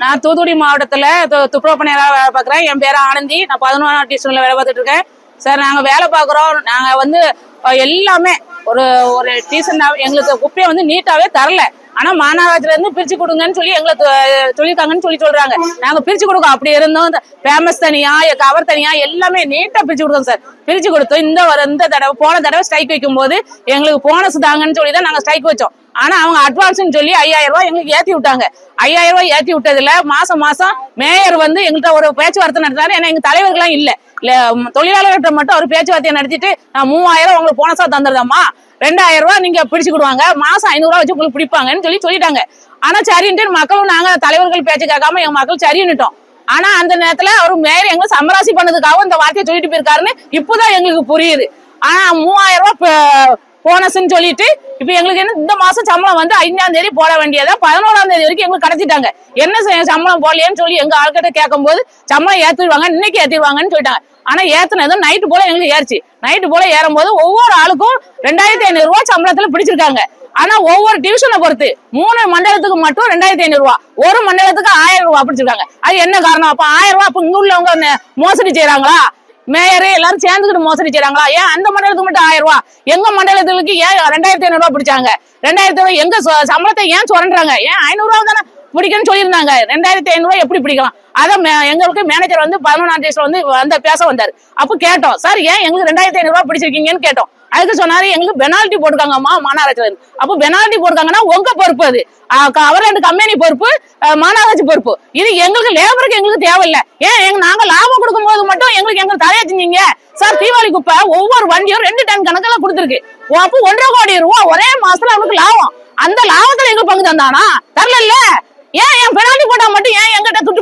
நான் தூத்துக்குடி மாவட்டத்தில் துப்புரவு பணியாளராக வேலை பார்க்குறேன். என் பேர் ஆனந்தி. நான் பதினொன்றாம் டிவிஷன்ல வேலை பார்த்துட்டு இருக்கேன். சார் நாங்கள் வேலை பார்க்குறோம். நாங்கள் வந்து எல்லாமே ஒரு ஒரு டியூஷன் எங்களுக்கு குப்பையை வந்து நீட்டாகவே தரல. ஆனால் மாநகராட்சியில இருந்து பிரிச்சு கொடுங்கன்னு சொல்லி எங்களை அஹ், சொல்லியிருக்காங்கன்னு சொல்லி சொல்றாங்க. நாங்கள் பிரிச்சு கொடுக்கோம். அப்படி இருந்தோம். இந்த ஃபேமஸ் தனியா கவர் தனியா எல்லாமே நீட்டாக பிரிச்சு கொடுக்கோம் சார். பிரிச்சு கொடுத்தோம். இந்த வர இந்த தடவை போன தடவை ஸ்ட்ரைக் வைக்கும் போது எங்களுக்கு போனஸ் தாங்கன்னு சொல்லி தான் நாங்கள் ஸ்ட்ரைக் வச்சோம். ஆனா அவங்க அட்வான்ஸ்னு சொல்லி ஐயாயிரம் ரூபாய் எங்களுக்கு ஏத்தி விட்டாங்க. ஐயாயிரம் ரூபாய் ஏத்தி விட்டதுல மாசம் மாசம் மேயர் வந்து எங்கள்கிட்ட ஒரு பேச்சுவார்த்தை நடத்தினாரு ஏன்னா எங்க தலைவர்கள்லாம் இல்ல. இல்ல தொழிலாளர்கிட்ட மட்டும் ஒரு பேச்சுவார்த்தையை நடத்திட்டு நான் மூவாயிரம் உங்களுக்கு போனஸாக தந்துருதாம்மா ரெண்டாயிரம் ரூபாய் நீங்க பிடிச்சுக்கிடுவாங்க மாசம் ஐநூறுரூவா வச்சு உங்களுக்கு பிடிப்பாங்கன்னு சொல்லி சொல்லிட்டாங்க. ஆனா சரின்ட்டு மக்களும் நாங்க தலைவர்கள் பேச்சு கேட்காம எங்க மக்கள் சரின்னுட்டோம் ஆனா அந்த நேரத்துல அவர் மேயர் எங்களை சமராசி பண்ணதுக்காக இந்த வார்த்தையை சொல்லிட்டு போயிருக்காருன்னு இப்போதான் எங்களுக்கு புரியுது. ஆனா மூவாயிரம் ரூபாய் போனஸ்ன்னு சொல்லிட்டு இப்ப எங்களுக்கு என்ன இந்த மாசம் சம்பளம் வந்து ஐந்தாம் தேதி போட வேண்டியதா? பதினோராம் தேதி வரைக்கும் எங்களுக்கு கடத்திட்டாங்க. என்ன செய்ய சம்பளம் போடலையேன்னு சொல்லி எங்க ஆள்கிட்ட கேட்கும் போது சம்பளம் ஏத்திடுவாங்க இன்னைக்கு ஏத்திடுவாங்கன்னு சொல்லிட்டாங்க. ஆனா ஏத்துனது நைட்டு போல எங்களுக்கு ஏறிச்சு. நைட்டு போல ஏறும் போது ஒவ்வொரு ஆளுக்கும் ரெண்டாயிரத்தி ஐநூறு ரூபாய் சம்பளத்துல பிடிச்சிருக்காங்க. ஆனா ஒவ்வொரு டிவிஷனை பொறுத்து மூணு மண்டலத்துக்கு மட்டும் ரெண்டாயிரத்தி ஐநூறு ரூபா ஒரு மண்டலத்துக்கு ஆயிரம் ரூபாய் பிடிச்சிருக்காங்க. அது என்ன காரணம்? அப்ப ஆயிரம் ரூபாய் அப்ப இங்க உள்ளவங்க மோசடி செய்யறாங்களா மேயர் எல்லாரும் சேர்ந்துக்கிட்டு மோசடி செய்றாங்களா? ஏன் அந்த மண்டலத்துக்கு மட்டும் ஆயிரம் ரூபா? எங்க மண்டலத்துக்கு ஏன் ரெண்டாயிரத்தி ஐநூறு ரூபாய் பிடிச்சாங்க? ரெண்டாயிரத்தி ஐநூறு எங்க சம்பளத்தை ஏன் சுரண்டுறாங்க? ஏன் ஐநூறு ரூபாய் தானே பிடிக்கும்னு சொல்லியிருந்தாங்க. ரெண்டாயிரத்தி ஐநூறு எப்படி பிடிக்கலாம்? அதை மே- எங்களுக்கு மேனேஜர் வந்து பதினொன்றாம் தேதி வந்து வந்த பேச வந்தார். அப்போ கேட்டோம் சார் ஏன் எங்களுக்கு ரெண்டாயிரத்தி ஐநூறு பிடிச்சிருக்கீங்கன்னு கேட்டோம். அதுக்கு சொன்னாரு எங்களுக்கு பெனால்ட்டி போட்டுருக்காங்கம்மா மாநகராட்சியில இருந்து. அப்போ பெனால்ட்டி போட்டுருக்காங்கன்னா உங்க பொறுப்பு அது. அவர் ரெண்டு கம்பெனி பொறுப்பு மாநகராட்சி பொறுப்பு. இது எங்களுக்கு லேபருக்கு எங்களுக்கு தேவையில்லை. ஏன் எங்க நாங்க லாபம் கொடுக்கும் போது மட்டும் எங்களுக்கு எங்களுக்கு தலையா செஞ்சீங்க சார் தீபாவளி குப்பை ஒவ்வொரு வண்டியும் ரெண்டு டன் கணக்கில் கொடுத்துருக்கு. அப்போ ஒன்றரை கோடி ரூபா ஒரே மாசத்துல அவனுக்கு லாபம். அந்த லாபத்துல எங்களுக்கு பங்கு தந்தானா? தரல ஏன் என் பெனால்ட்டி போட்டா மட்டும் ஏன்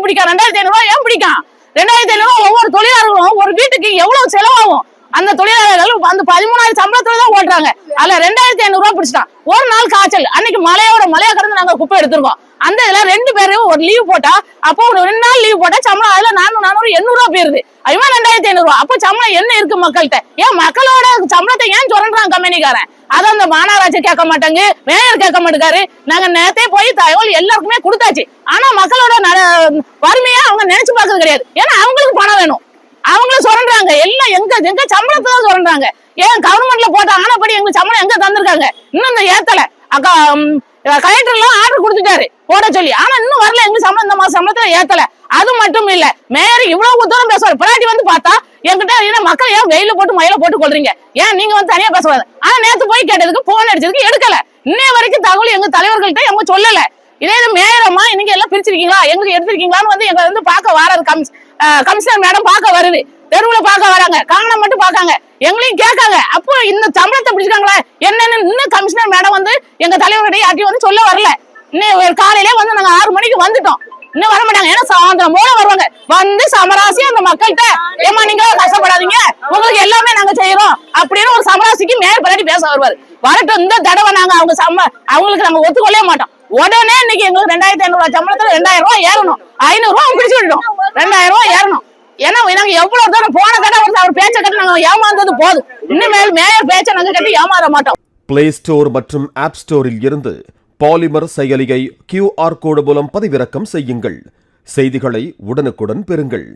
பிடிக்கும் ரெண்டாயிரத்தி ஐநூறு ரூபாய் ஏன் பிடிக்கும்? ரெண்டாயிரத்தி ஐநூறு ஒவ்வொரு தொழிலாளர்களும் ஒரு வீட்டுக்கு எவ்வளவு செலவாகும்? அந்த தொழிலாளர்கள் அந்த பதிமூணாயிரம் சம்பளத்துல தான் ஓட்டுறாங்க. அதுல ரெண்டாயிரத்தி ஐநூறு ரூபாய் பிடிச்சிட்டான். ஒரு நாள் காய்ச்சல். அன்னைக்கு மலையோட மலையா கடந்து நாங்க குப்பை எடுத்திருக்கோம். அந்த இதுல ரெண்டு பேரும் ஒரு லீவ் போட்டா அப்போ ஒரு ரெண்டு நாள் லீவ் போட்டா சம்பளம் அதுல நானூறு நானூறு எண்ணூறு ரூபா போயிருது. அதுவே ரெண்டாயிரத்தி ஐநூறு ரூபா அப்போ சம்பளம் என்ன இருக்கு மக்கள்கிட்ட? ஏன் மக்களோட சம்பளத்தை ஏன் சொல்றான் கம்பெனிக்காரன்? அதை அந்த மாநகராட்சி கேட்க மாட்டாங்க மேயர் கேட்க மாட்டேங்காரு. நாங்க நேரத்தே போய் தகவல் எல்லாருக்குமே கொடுத்தாச்சு. ஆனா மக்களோட வறுமையா அவங்க நினைச்சு பார்க்கறது கிடையாது. ஏன்னா அவங்களுக்கு பணம் வேணும். அவங்களும் சுரண்டுறாங்க. எல்லாம் எங்க எங்க சம்பளத்தை தான் சொல்றாங்க ஏன் கவர்மெண்ட்ல போட்ட ஆனப்படி எங்களுக்கு சம்பளம் எங்க தந்திருக்காங்க? இன்னும் இந்த ஏத்தல. அக்கா கலெக்டர் எல்லாம் ஆர்டர் கொடுத்துட்டாரு. போட சொல்லி. ஆனா இன்னும் வரல. எங்க சம்பளம் இந்த மாசம் சம்பளத்துல ஏத்தல. அது மட்டும் இல்ல. மேயர் இவ்வளவு தூரம் பேசுவாரு. பிராட்டி வந்து பார்த்தா என்கிட்ட என்ன மக்கள் ஏன் வெயில போட்டு மயில போட்டு கொள்றீங்க ஏன் நீங்க வந்து தனியா பேசக்கூடாது? ஆனா நேத்து போய் கேட்டதுக்கு போன் அடிச்சதுக்கு எடுக்கல. இன்னைய வரைக்கும் தகவல் எங்க தலைவர்கள்ட்ட அவங்க சொல்லல. இதே இது மேயரம்மா இன்னைக்கு எல்லாம் பிரிச்சிருக்கீங்களா? எங்களுக்கு எடுத்திருக்கீங்களான்னு வந்து எங்க வந்து பார்க்க வராது. கமிஷ் கமிஷனர் மேடம் பார்க்க வருது. தெருவுல பார்க்க வராங்க. காரணம் மட்டும் பார்க்காங்க. எங்களையும் கேட்காங்க. அப்போ இந்த சம்பளத்தை பிடிச்சிருக்காங்களா? என்னன்னு இன்னும் கமிஷனர் மேடம் வந்து எங்க தலைவர்கிட்ட யார்ட்டையும் வந்து சொல்ல வரல. இன்னும் ஒரு காலையிலே வந்து நாங்க ஆறு மணிக்கு வந்துட்டோம். இன்னும் வர மாட்டாங்க. ஏன்னா சாயந்தரம் போல வருவாங்க. வந்து சமராசி அந்த மக்கள்கிட்ட ஏமா நீங்க கஷ்டப்படாதீங்க. உங்களுக்கு எல்லாமே நாங்க செய்யறோம் அப்படின்னு ஒரு சமராசிக்கு மேல் பண்ணி பேச வருவாரு. வரட்டும் இந்த தடவை நாங்க அவங்க சம அவங்களுக்கு நாங்க ஒத்துக்கொள்ளவே மாட்டோம். உடனே இன்னைக்கு எங்களுக்கு ரெண்டாயிரத்தி ஐநூறு சம்பளத்துல ரெண்டாயிரம் ரூபாய் ஏறணும். ஐநூறு ரூபாய் பிடிச்சு விட்டோம் ரெண்டாயிரம் ரூபாய் ஏறணும். ஏன்னா நாங்க எவ்வளவு தூரம் போன தடவை அவர் பேச்சை கட்டி நாங்க ஏமாந்தது போதும். இனிமேல் மேயர் பேச்சை நாங்க கட்டி ஏமாற மாட்டோம். பிளே ஸ்டோர் மற்றும் ஆப் ஸ்டோரில் இருந்து பாலிமர் செயலியை கியூஆர் கோடு மூலம் பதிவிறக்கம் செய்யுங்கள். செய்திகளை உடனுக்குடன் பெறுங்கள்.